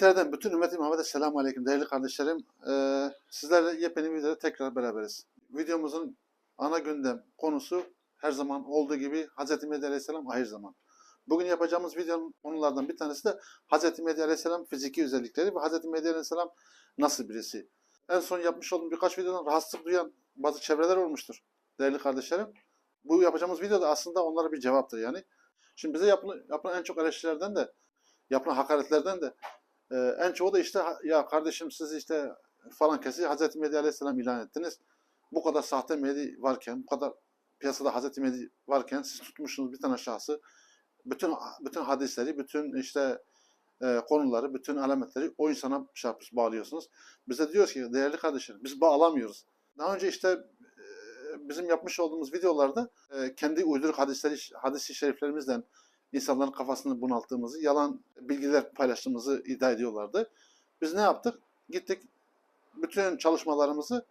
İngiltere'den bütün ümmeti Muhammed'e selamun aleyküm değerli kardeşlerim. Ee, sizlerle yepyeni bir videoda tekrar beraberiz. Videomuzun ana gündem konusu her zaman olduğu gibi Hz. Mehdi Aleyhisselam ahir zaman. Bugün yapacağımız videonun konulardan bir tanesi de Hz. Mehdi Aleyhisselam fiziki özellikleri ve Hz. Mehdi Aleyhisselam nasıl birisi. En son yapmış olduğum birkaç videodan rahatsızlık duyan bazı çevreler olmuştur değerli kardeşlerim. Bu yapacağımız video da aslında onlara bir cevaptır yani. Şimdi bize yapılan, yapılan en çok eleştirilerden de yapılan hakaretlerden de ee, en çoğu da işte "Ha- ya kardeşim siz işte falan kesi Hazreti Mehdi Aleyhisselam ilan ettiniz. Bu kadar sahte Mehdi varken, bu kadar piyasada Hazreti Mehdi varken siz tutmuşsunuz bir tane şahsı. Bütün bütün hadisleri, bütün işte e, konuları, bütün alametleri o insana şey yapıyorsunuz, bağlıyorsunuz. Biz de diyoruz ki değerli kardeşlerim biz bağlamıyoruz. Daha önce işte e, bizim yapmış olduğumuz videolarda e, kendi uyduruk hadisleri, hadisi şeriflerimizden insanların kafasını bunalttığımızı, yalan bilgiler paylaştığımızı iddia ediyorlardı. Biz ne yaptık? Gittik bütün çalışmalarımızı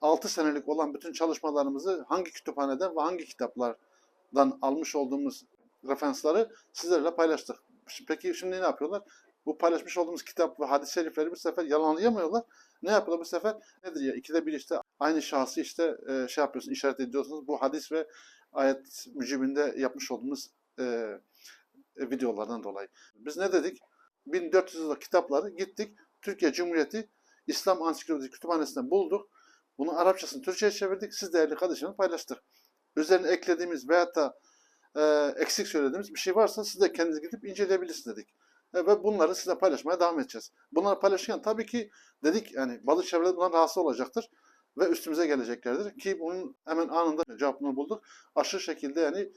6 senelik olan bütün çalışmalarımızı hangi kütüphaneden ve hangi kitaplardan almış olduğumuz referansları sizlerle paylaştık. Peki şimdi ne yapıyorlar? Bu paylaşmış olduğumuz kitap ve hadis-i şerifleri bu sefer yalanlayamıyorlar. Ne yapıyorlar bu sefer? Nedir ya? İkide bir işte aynı şahsı işte e, şey yapıyorsunuz, işaret ediyorsunuz. Bu hadis ve ayet mücibinde yapmış olduğumuz e, e, videolardan dolayı. Biz ne dedik? 1400 yıllık kitapları gittik Türkiye Cumhuriyeti İslam Ansiklopedisi Kütüphanesi'nden bulduk. Bunu Arapçasını Türkçe'ye çevirdik. Siz değerli kardeşlerimle paylaştık. Üzerine eklediğimiz veyahut da e, eksik söylediğimiz bir şey varsa siz de kendiniz gidip inceleyebilirsiniz dedik. E, ve bunları size paylaşmaya devam edeceğiz. Bunları paylaşırken tabii ki dedik yani bazı çevreler bundan rahatsız olacaktır ve üstümüze geleceklerdir. Ki bunun hemen anında cevabını bulduk. Aşırı şekilde yani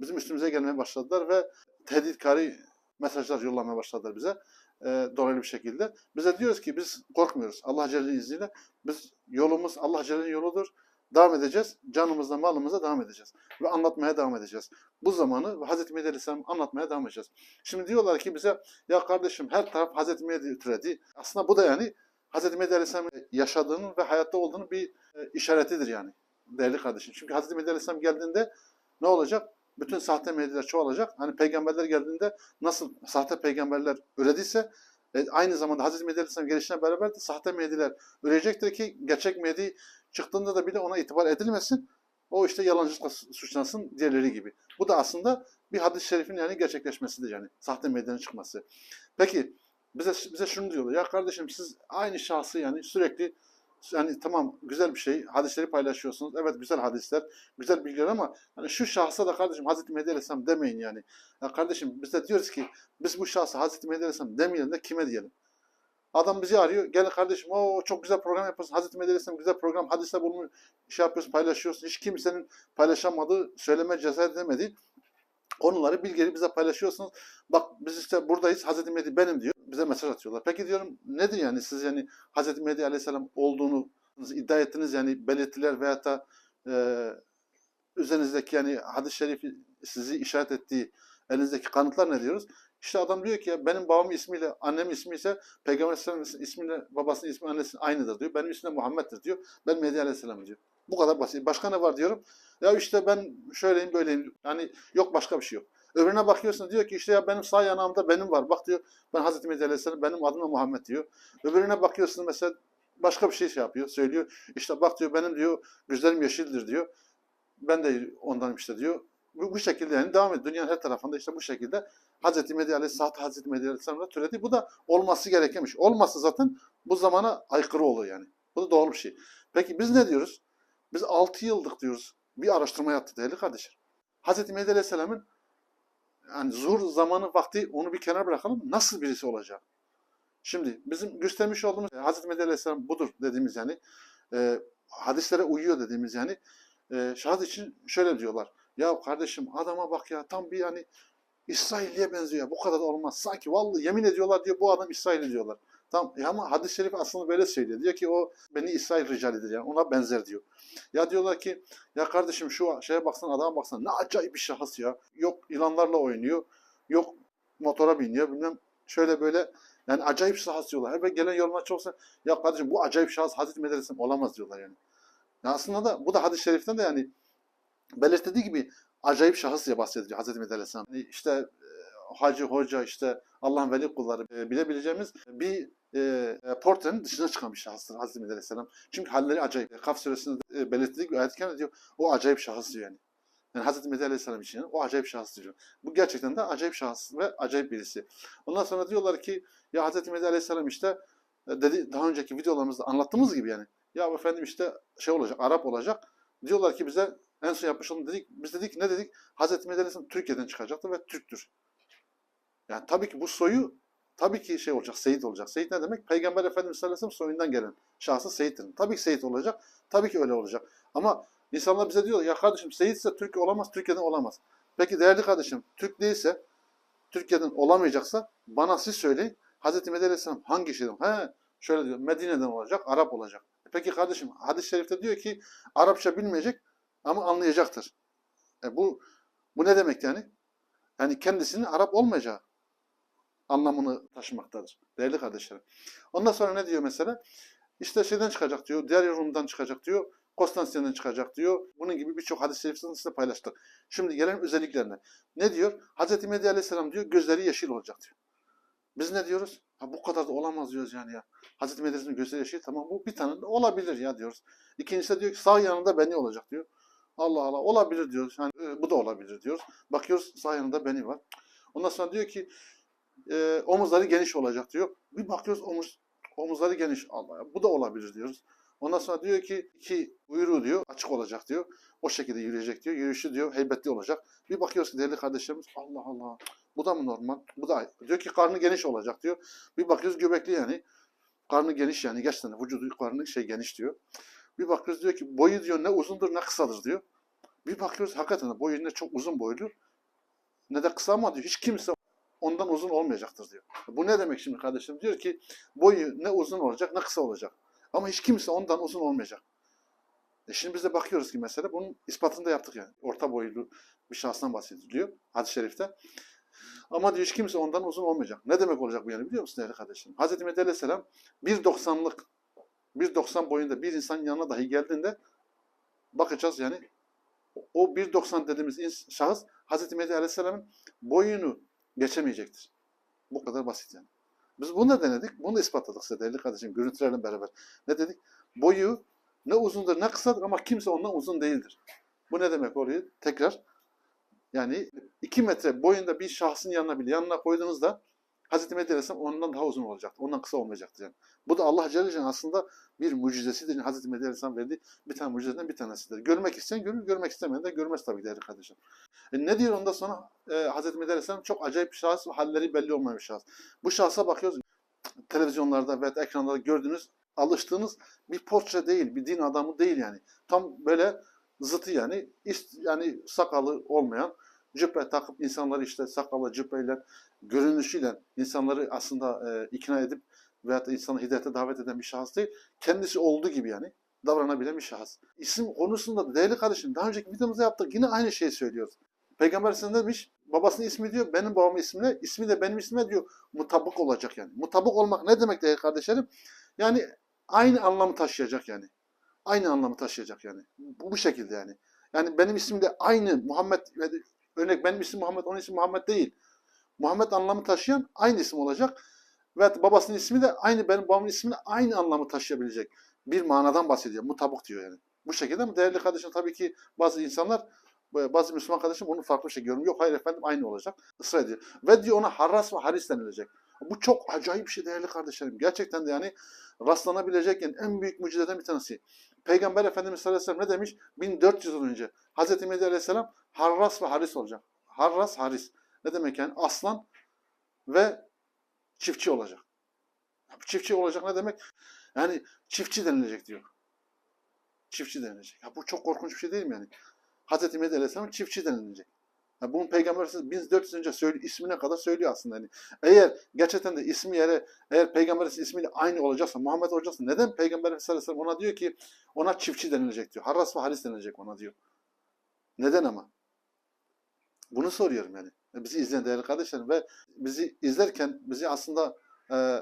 bizim üstümüze gelmeye başladılar ve tehditkari mesajlar yollamaya başladılar bize. E, dolaylı bir şekilde. Bize diyoruz ki biz korkmuyoruz. Allah Celle'nin izniyle. Biz yolumuz Allah Celle'nin yoludur. Devam edeceğiz. Canımızla malımıza devam edeceğiz. Ve anlatmaya devam edeceğiz. Bu zamanı Hz. Mehdi Aleyhisselam anlatmaya devam edeceğiz. Şimdi diyorlar ki bize ya kardeşim her taraf Hz. Mehdi türedi. Aslında bu da yani Hz. Mehdi Aleyhisselam'ın yaşadığının ve hayatta olduğunun bir e, işaretidir yani. Değerli kardeşim. Çünkü Hz. Mehdi Aleyhisselam geldiğinde ne olacak? Bütün sahte Mehdiler çoğalacak. Hani peygamberler geldiğinde nasıl sahte peygamberler ürediyse e, aynı zamanda Hz. Mehdi Aleyhisselam gelişine beraber de sahte Mehdiler ürecektir ki gerçek Mehdi çıktığında da bile ona itibar edilmesin. O işte yalancılıkla suçlansın diğerleri gibi. Bu da aslında bir hadis-i şerifin yani gerçekleşmesidir yani. Sahte Mehdi'nin çıkması. Peki bize bize şunu diyorlar. Ya kardeşim siz aynı şahsı yani sürekli yani tamam güzel bir şey. Hadisleri paylaşıyorsunuz. Evet güzel hadisler, güzel bilgiler ama hani şu şahsa da kardeşim Hazreti Mehdi Aleyhisselam demeyin yani. Ya kardeşim biz de diyoruz ki biz bu şahsa Hazreti Mehdi Aleyhisselam demeyelim de kime diyelim? Adam bizi arıyor. Gel kardeşim o çok güzel program yapıyorsun. Hazreti Mehdi Aleyhisselam güzel program. Hadisler bunu şey yapıyorsun, paylaşıyorsun. Hiç kimsenin paylaşamadığı, söyleme cesaret edemediği konuları, bilgileri bize paylaşıyorsunuz. Bak biz işte buradayız. Hazreti Mehdi benim diyor. Bize mesaj atıyorlar. Peki diyorum nedir yani siz yani Hazreti Mehdi Aleyhisselam olduğunu iddia ettiniz yani belirtiler veyahut da e, üzerinizdeki yani hadis-i şerifi sizi işaret ettiği elinizdeki kanıtlar ne diyoruz? İşte adam diyor ki ya benim babamın ismiyle annemin ismi ise Peygamber Aleyhisselam'ın ismiyle babasının ismi annesinin aynıdır diyor. Benim ismim Muhammed'dir diyor. Ben Mehdi Aleyhisselam diyor. Bu kadar basit. Başka ne var diyorum. Ya işte ben şöyleyim böyleyim. Yani yok başka bir şey yok. Öbürüne bakıyorsun diyor ki işte ya benim sağ yanağımda benim var. Bak diyor ben Hazreti Mehdi Aleyhisselam benim adım da Muhammed diyor. Öbürüne bakıyorsun mesela başka bir şey şey yapıyor, söylüyor. İşte bak diyor benim diyor gözlerim yeşildir diyor. Ben de ondanım işte diyor. Bu, bu şekilde yani devam ediyor. Dünyanın her tarafında işte bu şekilde Hazreti Mehdi Aleyhisselam, Hazreti Mehdi Aleyhisselam'la türedi. Bu da olması gerekenmiş. Olmazsa zaten bu zamana aykırı oluyor yani. Bu da doğru bir şey. Peki biz ne diyoruz? Biz 6 yıllık diyoruz. Bir araştırma yaptı değerli kardeşim. Hazreti Mehdi Aleyhisselam'ın yani zuhur zamanı vakti onu bir kenara bırakalım. Nasıl birisi olacak? Şimdi bizim göstermiş olduğumuz Hazreti Mehdi Aleyhisselam budur dediğimiz yani e, hadislere uyuyor dediğimiz yani e, şahit için şöyle diyorlar. Ya kardeşim adama bak ya tam bir yani İsrailliye benziyor. Bu kadar da olmaz. Sanki vallahi yemin ediyorlar diyor bu adam İsrailli diyorlar. Tamam e ama hadis-i şerif aslında böyle söylüyor. Diyor ki o beni İsrail ricalidir yani ona benzer diyor. Ya diyorlar ki ya kardeşim şu şeye baksana adama baksana ne acayip bir şahıs ya. Yok yılanlarla oynuyor. Yok motora biniyor bilmem şöyle böyle yani acayip şahıs diyorlar. Her gelen yorumlar çoksa ya kardeşim bu acayip şahıs Hazreti Aleyhisselam olamaz diyorlar yani. Ya aslında da bu da hadis-i şeriften de yani belirttiği gibi acayip şahıs diye bahsediliyor Hazreti Aleyhisselam. Yani işte e, hacı, hoca işte Allah'ın veli kulları e, bilebileceğimiz bir e, e, portrenin dışına çıkan bir şahıstır Hazreti Mehdi Aleyhisselam. Çünkü halleri acayip. Kaf suresinde e, belirttiği ayet-i kerime diyor o acayip şahıs diyor yani. Yani Hazreti Mehdi Aleyhisselam için o acayip şahıs diyor. Bu gerçekten de acayip şahıs ve acayip birisi. Ondan sonra diyorlar ki ya Hazreti Mehdi Aleyhisselam işte e, dedi daha önceki videolarımızda anlattığımız gibi yani. Ya efendim işte şey olacak, Arap olacak. Diyorlar ki bize en son yapmış olan dedik. Biz dedik ne dedik? Hazreti Mehdi Aleyhisselam Türkiye'den çıkacaktı ve Türktür. Yani tabii ki bu soyu tabii ki şey olacak, Seyit olacak. Seyit ne demek? Peygamber Efendimiz sallallahu aleyhi ve sellem soyundan gelen şahsı Seyit'tir. Tabii ki Seyit olacak. Tabii ki öyle olacak. Ama insanlar bize diyor ya kardeşim Seyit ise Türk olamaz, Türkiye'den olamaz. Peki değerli kardeşim Türk değilse, Türkiye'den olamayacaksa bana siz söyleyin. Hazreti Mehdi Aleyhisselam hangi şeyden? He, şöyle diyor. Medine'den olacak, Arap olacak. Peki kardeşim hadis-i şerifte diyor ki Arapça bilmeyecek ama anlayacaktır. E bu bu ne demek yani? Yani kendisinin Arap olmayacağı anlamını taşımaktadır. Değerli kardeşlerim. Ondan sonra ne diyor mesela? İşte şeyden çıkacak diyor, diğer Rum'dan çıkacak diyor, Konstantin'den çıkacak diyor. Bunun gibi birçok hadis-i şerifini size paylaştık. Şimdi gelen özelliklerine. Ne diyor? Hz. Mehdi Aleyhisselam diyor, gözleri yeşil olacak diyor. Biz ne diyoruz? Ha, bu kadar da olamaz diyoruz yani ya. Hz. Mehdi gözleri yeşil, tamam bu bir tane olabilir ya diyoruz. İkincisi de diyor ki sağ yanında beni olacak diyor. Allah Allah olabilir diyoruz. Yani, e, bu da olabilir diyoruz. Bakıyoruz sağ yanında beni var. Ondan sonra diyor ki e, omuzları geniş olacak diyor. Bir bakıyoruz omuz omuzları geniş. Allah bu da olabilir diyoruz. Ondan sonra diyor ki iki uyruğu diyor açık olacak diyor. O şekilde yürüyecek diyor. Yürüyüşü diyor heybetli olacak. Bir bakıyoruz ki değerli kardeşlerimiz Allah Allah bu da mı normal? Bu da diyor ki karnı geniş olacak diyor. Bir bakıyoruz göbekli yani. Karnı geniş yani gerçekten vücudu karnı şey geniş diyor. Bir bakıyoruz diyor ki boyu diyor ne uzundur ne kısadır diyor. Bir bakıyoruz hakikaten boyu ne çok uzun boylu ne de kısa ama diyor hiç kimse ondan uzun olmayacaktır diyor. Bu ne demek şimdi kardeşim? Diyor ki boyu ne uzun olacak ne kısa olacak. Ama hiç kimse ondan uzun olmayacak. E şimdi biz de bakıyoruz ki mesela bunun ispatını da yaptık yani. Orta boylu bir şahsından bahsediliyor hadis-i şerifte. Ama diyor hiç kimse ondan uzun olmayacak. Ne demek olacak bu yani biliyor musun değerli kardeşim? Hazreti Mehdi Aleyhisselam 1.90'lık 1.90 boyunda bir insanın yanına dahi geldiğinde bakacağız yani o 1.90 dediğimiz şahıs Hazreti Mehdi Aleyhisselam'ın boyunu geçemeyecektir. Bu kadar basit yani. Biz bunu da denedik. Bunu da ispatladık size değerli kardeşim. Görüntülerle beraber. Ne dedik? Boyu ne uzundur ne kısadır ama kimse ondan uzun değildir. Bu ne demek oluyor? Tekrar yani 2 metre boyunda bir şahsın yanına bile yanına koyduğunuzda Hazreti Mehdi Aleyhisselam ondan daha uzun olacaktır. Ondan kısa olmayacaktır yani. Bu da Allah Celle Celaluhu aslında bir mucizesidir. Yani Mehdi Aleyhisselam verdiği bir tane mucizeden bir tanesidir. Görmek isteyen görür, görmek istemeyen de görmez tabii değerli kardeşim. E ne diyor ondan sonra? E, Hazreti Mehdi Aleyhisselam çok acayip bir şahıs halleri belli olmayan bir şahıs. Bu şahsa bakıyoruz televizyonlarda ve ekranlarda gördüğünüz, alıştığınız bir portre değil, bir din adamı değil yani. Tam böyle zıtı yani, ist, yani sakalı olmayan, cübbe takıp insanları işte sakalı cübbeyle, görünüşüyle insanları aslında e, ikna edip veyahut da insanı hidayete davet eden bir şahıs değil. Kendisi olduğu gibi yani davranabilen bir şahıs. İsim konusunda da değerli kardeşim daha önceki videomuzda yaptık yine aynı şeyi söylüyoruz. Peygamber ne demiş? Babasının ismi diyor, benim babamın ismine, ismi de benim ismime diyor, mutabık olacak yani. Mutabık olmak ne demek değerli kardeşlerim? Yani aynı anlamı taşıyacak yani. Aynı anlamı taşıyacak yani. Bu, bu şekilde yani. Yani benim ismim de aynı Muhammed, örnek benim ismim Muhammed, onun ismi Muhammed değil. Muhammed anlamı taşıyan aynı isim olacak. Ve babasının ismi de aynı benim babamın ismine aynı anlamı taşıyabilecek bir manadan bahsediyor. Mutabık diyor yani. Bu şekilde mi? Değerli kardeşim tabii ki bazı insanlar bazı Müslüman kardeşim bunu farklı bir şey görüyor. Yok hayır efendim aynı olacak. Israr ediyor. Ve diyor ona harras ve haris denilecek. Bu çok acayip bir şey değerli kardeşlerim. Gerçekten de yani rastlanabilecek yani en büyük mucizelerden bir tanesi. Peygamber Efendimiz sallallahu aleyhi ve sellem ne demiş? 1400 yıl önce. Hazreti Mehdi aleyhisselam harras ve haris olacak. Harras, haris. Ne demek yani? Aslan ve çiftçi olacak. Çiftçi olacak ne demek? Yani çiftçi denilecek diyor. Çiftçi denilecek. Ya bu çok korkunç bir şey değil mi yani? Hazreti Mehdi Aleyhisselam çiftçi denilecek. Yani bunun Peygamber Efendimiz 1400 önce söylüyor, ismine kadar söylüyor aslında. Yani eğer gerçekten de ismi yere, eğer Peygamber ismiyle aynı olacaksa, Muhammed olacaksa neden Peygamber Aleyhisselam ona diyor ki ona çiftçi denilecek diyor. Harras ve Haris denilecek ona diyor. Neden ama? Bunu soruyorum yani. Bizi izleyen değerli kardeşlerim ve bizi izlerken bizi aslında e,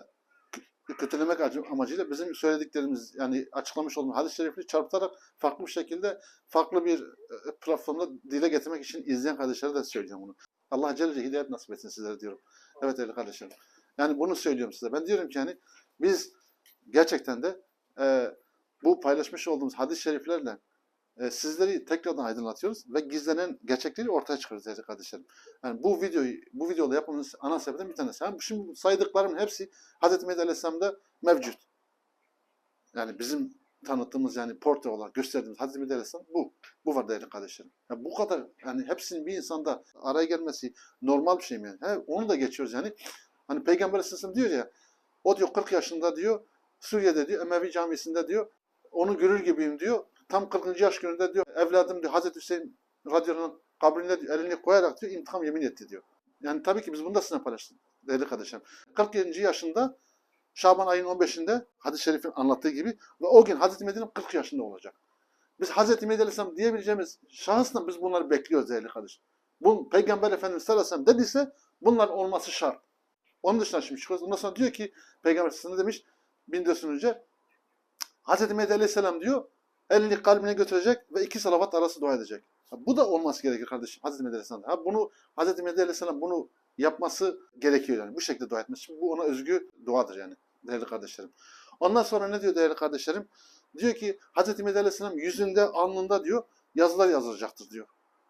kötülemek amacıyla bizim söylediklerimiz yani açıklamış olduğumuz hadis-i şerifleri çarpıtarak farklı bir şekilde farklı bir platformda dile getirmek için izleyen kardeşlere de söyleyeceğim bunu. Allah Celle hidayet nasip etsin sizlere diyorum. Evet değerli kardeşlerim. Yani bunu söylüyorum size. Ben diyorum ki yani biz gerçekten de e, bu paylaşmış olduğumuz hadis-i şeriflerle e, sizleri tekrardan aydınlatıyoruz ve gizlenen gerçekleri ortaya çıkarıyoruz değerli kardeşlerim. Yani bu videoyu bu videoda yapmamız ana sebepten bir tanesi. Yani şimdi saydıklarım hepsi Hazreti Mehdi Aleyhisselam'da mevcut. Yani bizim tanıttığımız yani portre olarak gösterdiğimiz Hazreti Mehdi Aleyhisselam bu. Bu var değerli kardeşlerim. Ya bu kadar yani hepsinin bir insanda araya gelmesi normal bir şey mi yani? He, onu da geçiyoruz yani. Hani Peygamber Aleyhisselam diyor ya o diyor 40 yaşında diyor Suriye'de diyor Emevi camisinde diyor onu görür gibiyim diyor. Tam 40. yaş gününde diyor evladım diyor Hazreti Hüseyin radıyallahu kabrine diyor, elini koyarak diyor intikam yemin etti diyor. Yani tabii ki biz bunu da sizinle paylaştık değerli kardeşlerim. 47. yaşında Şaban ayının 15'inde hadis-i şerifin anlattığı gibi ve o gün Hazreti Mehdi'nin 40 yaşında olacak. Biz Hazreti Mehdi diyebileceğimiz şahısla biz bunları bekliyoruz değerli kardeşim. Bu Peygamber Efendimiz sallallahu aleyhi ve sellem dediyse bunların olması şart. Onun dışında şimdi çıkıyoruz. Ondan sonra diyor ki Peygamber ne demiş? Bin önce Hazreti Mehdi diyor elini kalbine götürecek ve iki salavat arası dua edecek. Ha, bu da olması gerekir kardeşim Hazreti Mehdi Aleyhisselam. Ha, bunu Hazreti Mehdi Aleyhisselam bunu yapması gerekiyor yani. Bu şekilde dua etmesi. Şimdi bu ona özgü duadır yani değerli kardeşlerim. Ondan sonra ne diyor değerli kardeşlerim? Diyor ki Hazreti Mehdi Aleyhisselam yüzünde, alnında diyor yazılar yazılacaktır diyor.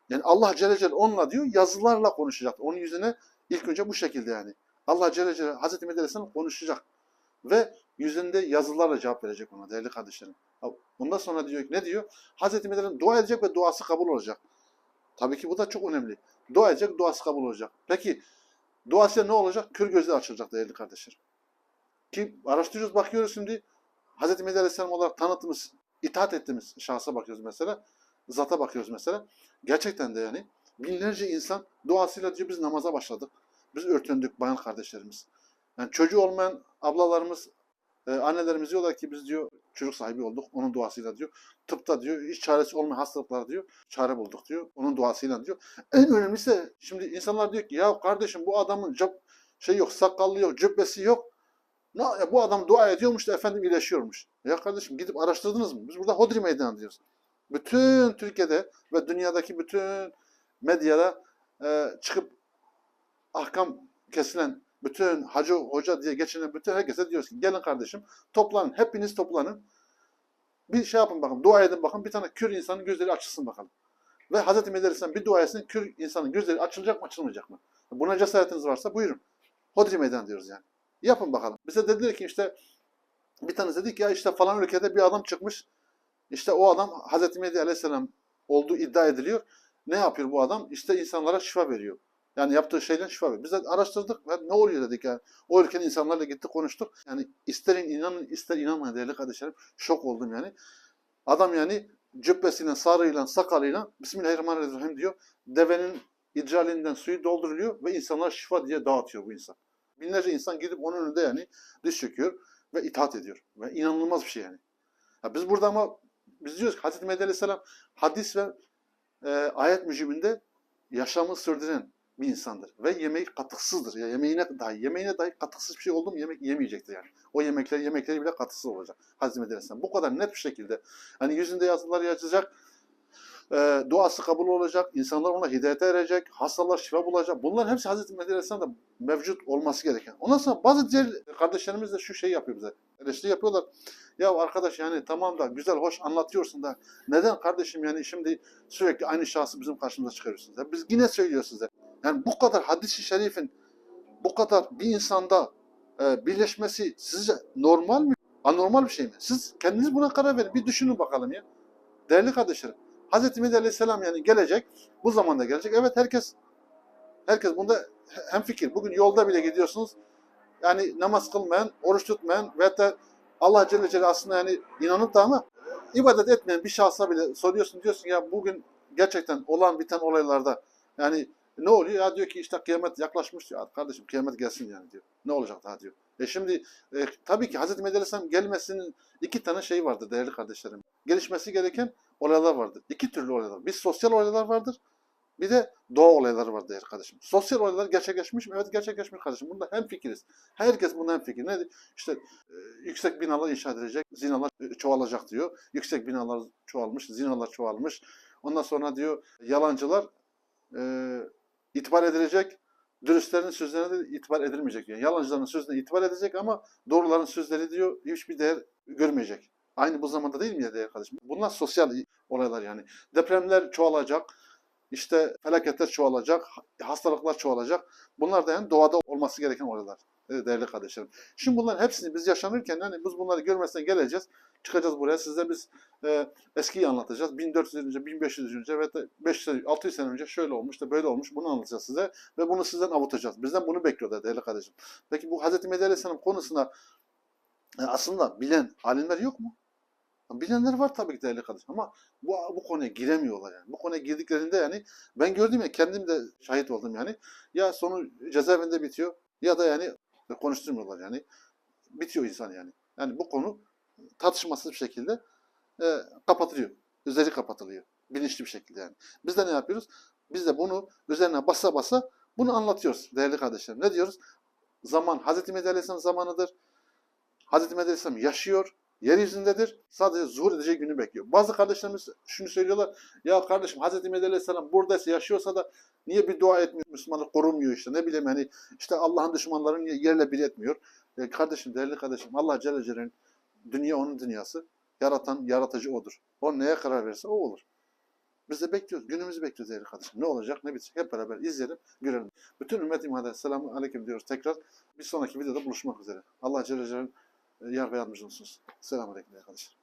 Yani Allah Celle Celle onunla diyor yazılarla konuşacaktır. Onun yüzüne ilk önce bu şekilde yani. Allah Celle Celle Hazreti Mehdi Aleyhisselam konuşacak. Ve yüzünde yazılarla cevap verecek ona değerli kardeşlerim. Ondan sonra diyor ki ne diyor? Hazreti Aleyhisselam dua edecek ve duası kabul olacak. Tabii ki bu da çok önemli. Dua edecek, duası kabul olacak. Peki duasıyla ne olacak? Kör gözler açılacak değerli kardeşlerim. Ki araştırıyoruz, bakıyoruz şimdi. Hazreti Mehdi Aleyhisselam olarak tanıttığımız, itaat ettiğimiz şahsa bakıyoruz mesela. Zata bakıyoruz mesela. Gerçekten de yani binlerce insan duasıyla diyor biz namaza başladık. Biz örtündük bayan kardeşlerimiz. Yani çocuğu olmayan ablalarımız, e, annelerimiz diyorlar ki biz diyor çocuk sahibi olduk onun duasıyla diyor. Tıpta diyor hiç çaresi olmayan hastalıklar diyor çare bulduk diyor. Onun duasıyla diyor. En önemlisi şimdi insanlar diyor ki ya kardeşim bu adamın cep, şey yok sakallı yok cübbesi yok. Ne, ya bu adam dua ediyormuş da efendim iyileşiyormuş. Ya kardeşim gidip araştırdınız mı? Biz burada Hodri Meydanı diyoruz. Bütün Türkiye'de ve dünyadaki bütün medyada e, çıkıp ahkam kesilen bütün hacı hoca diye geçinen bütün herkese diyoruz ki gelin kardeşim toplanın hepiniz toplanın. Bir şey yapın bakın dua edin bakın bir tane kür insanın gözleri açılsın bakalım. Ve Hz. Aleyhisselam bir dua etsin kür insanın gözleri açılacak mı açılmayacak mı? Buna cesaretiniz varsa buyurun. Hodri meydan diyoruz yani. Yapın bakalım. Bize dediler ki işte bir tanesi dedi ki ya işte falan ülkede bir adam çıkmış. İşte o adam Hz. Mehdi Aleyhisselam olduğu iddia ediliyor. Ne yapıyor bu adam? İşte insanlara şifa veriyor. Yani yaptığı şeyden şifa veriyor. Biz de araştırdık ve ne oluyor dedik yani. O ülkenin insanlarla gittik konuştuk. Yani isterin inanın ister inanmayın değerli kardeşlerim. Şok oldum yani. Adam yani cübbesiyle, sarığıyla, sakalıyla Bismillahirrahmanirrahim diyor. Devenin idralinden suyu dolduruluyor ve insanlar şifa diye dağıtıyor bu insan. Binlerce insan gidip onun önünde yani diz çöküyor ve itaat ediyor. Ve inanılmaz bir şey yani. Ya biz burada ama biz diyoruz ki Hazreti Mehdi Aleyhisselam hadis ve e, ayet mücibinde yaşamı sürdüren bir insandır. Ve yemeği katıksızdır. Ya yemeğine dahi, yemeğine dahi katıksız bir şey oldu mu yemek yemeyecektir yani. O yemekler, yemekleri bile katıksız olacak. Mehdi Aleyhisselam. Bu kadar net bir şekilde. Hani yüzünde yazılar yazacak, e, duası kabul olacak, insanlar ona hidayete erecek, hastalar şifa bulacak. Bunlar hepsi Hazreti Mehdi mevcut olması gereken. Ondan sonra bazı diğer kardeşlerimiz de şu şeyi yapıyor bize. Eleştiri yapıyorlar. Ya arkadaş yani tamam da güzel, hoş anlatıyorsun da neden kardeşim yani şimdi sürekli aynı şahsı bizim karşımıza çıkarıyorsunuz? Ya biz yine söylüyoruz size. Yani bu kadar hadis-i şerifin bu kadar bir insanda e, birleşmesi sizce normal mi? Anormal bir şey mi? Siz kendiniz buna karar verin. Bir düşünün bakalım ya. Değerli kardeşlerim. Hazreti Mehdi Aleyhisselam yani gelecek. Bu zamanda gelecek. Evet herkes herkes bunda hem fikir. Bugün yolda bile gidiyorsunuz. Yani namaz kılmayan, oruç tutmayan veyahut da Allah Celle Celle aslında yani inanıp da ama ibadet etmeyen bir şahsa bile soruyorsun diyorsun ya bugün gerçekten olan biten olaylarda yani ne oluyor? Ya diyor ki işte kıyamet yaklaşmış diyor. Kardeşim kıyamet gelsin yani diyor. Ne olacak daha diyor. E şimdi e, tabii ki Hz. Mehdi gelmesinin iki tane şey vardı değerli kardeşlerim. Gelişmesi gereken olaylar vardır. İki türlü olaylar. Bir sosyal olaylar vardır. Bir de doğa olayları var değerli kardeşim. Sosyal olaylar gerçekleşmiş mi? Evet gerçekleşmiş kardeşim. Bunda hem fikiriz. Herkes bunda hem fikir. Nedir? İşte e, yüksek binalar inşa edilecek, zinalar e, çoğalacak diyor. Yüksek binalar çoğalmış, zinalar çoğalmış. Ondan sonra diyor yalancılar e, itibar edilecek. Dürüstlerin sözlerine de itibar edilmeyecek. Yani yalancıların sözüne itibar edecek ama doğruların sözleri diyor hiçbir değer görmeyecek. Aynı bu zamanda değil mi ya değerli kardeşim? Bunlar sosyal olaylar yani. Depremler çoğalacak. İşte felaketler çoğalacak. Hastalıklar çoğalacak. Bunlar da yani doğada olması gereken olaylar. Evet, değerli kardeşlerim. Şimdi bunların hepsini biz yaşanırken yani biz bunları görmezden geleceğiz. Çıkacağız buraya. Size biz e, eskiyi anlatacağız. 1400 yıl önce, 1500 yıl önce ve de 500, 600 sene önce şöyle olmuş da böyle olmuş. Bunu anlatacağız size ve bunu sizden avutacağız. Bizden bunu bekliyorlar değerli kardeşim. Peki bu Hz. Mehdi Aleyhisselam konusunda e, aslında bilen alimler yok mu? Bilenler var tabii ki değerli kardeşim ama bu, bu konuya giremiyorlar yani. Bu konuya girdiklerinde yani ben gördüm ya kendim de şahit oldum yani. Ya sonu cezaevinde bitiyor ya da yani konuşturmuyorlar yani. Bitiyor insan yani. Yani bu konu tartışmasız bir şekilde e, kapatılıyor. Üzeri kapatılıyor. Bilinçli bir şekilde yani. Biz de ne yapıyoruz? Biz de bunu üzerine basa basa bunu anlatıyoruz değerli kardeşlerim. Ne diyoruz? Zaman Hz. Mehdi zamanıdır. Hz. Mehdi yaşıyor. Yeryüzündedir. Sadece zuhur edeceği günü bekliyor. Bazı kardeşlerimiz şunu söylüyorlar. Ya kardeşim Hz. Mehdi Aleyhisselam buradaysa yaşıyorsa da niye bir dua etmiyor? Müslümanlık korunmuyor işte. Ne bileyim hani işte Allah'ın düşmanlarını yerle bir etmiyor. E, kardeşim, değerli kardeşim Allah Celle Celaluhu'nun dünya onun dünyası. Yaratan, yaratıcı odur. O neye karar verirse o olur. Biz de bekliyoruz. Günümüzü bekliyoruz değerli kardeşim. Ne olacak, ne bitecek hep beraber izleyelim, görelim. Bütün ümmet imada selamun aleyküm diyoruz tekrar. Bir sonraki videoda buluşmak üzere. Allah Celle e, yar ve yardımcı olsun. Selamun aleyküm kardeşim.